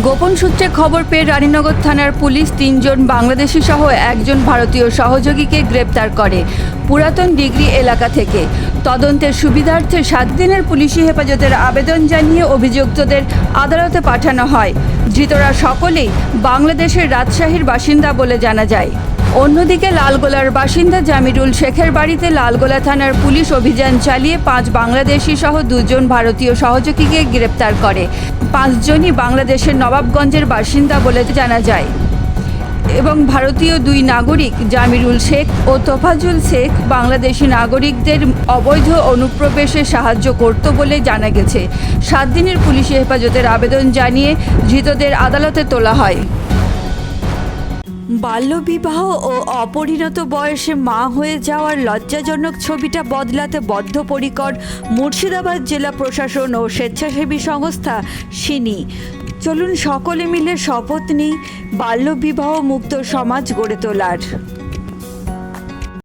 গোপন সূত্রে খবর পেয়ে রানীনগর থানার পুলিশ তিনজন বাংলাদেশি সহ একজন ভারতীয় সহযোগীকে গ্রেপ্তার করে পুরাতন ডিগ্রি এলাকা থেকে। তদন্তের সুবিধার্থে সাত দিনের পুলিশি হেফাজতের আবেদন জানিয়ে অভিযুক্তদের আদালতে পাঠানো হয়। ধৃতরা সকলেই বাংলাদেশের রাজশাহীর বাসিন্দা বলে জানা যায়। অন্যদিকে লালগোলার বাসিন্দা জামিরুল শেখের বাড়িতে লালগোলা থানার পুলিশ অভিযান চালিয়ে পাঁচ বাংলাদেশি সহ দুজন ভারতীয় সহযোগীকে গ্রেপ্তার করে। পাঁচজনই বাংলাদেশের নবাবগঞ্জের বাসিন্দা বলে জানা যায়। এবং ভারতীয় দুই নাগরিক জামিরুল শেখ ও তোফাজুল শেখ বাংলাদেশি নাগরিকদের অবৈধ অনুপ্রবেশে সাহায্য করত বলে জানা গেছে। সাত দিনের পুলিশি হেফাজতের আবেদন জানিয়ে ধৃতদের আদালতে তোলা হয়। বাল্যবিবাহ ও অপরিণত বয়সে মা হয়ে যাওয়ার লজ্জাজনক ছবিটা বদলাতে বদ্ধপরিকর মুর্শিদাবাদ জেলা প্রশাসন ও স্বেচ্ছাসেবী সংস্থা সিনি। চলুন সকলে মিলে শপথ নিই বাল্যবিবাহ মুক্ত সমাজ গড়ে তোলার।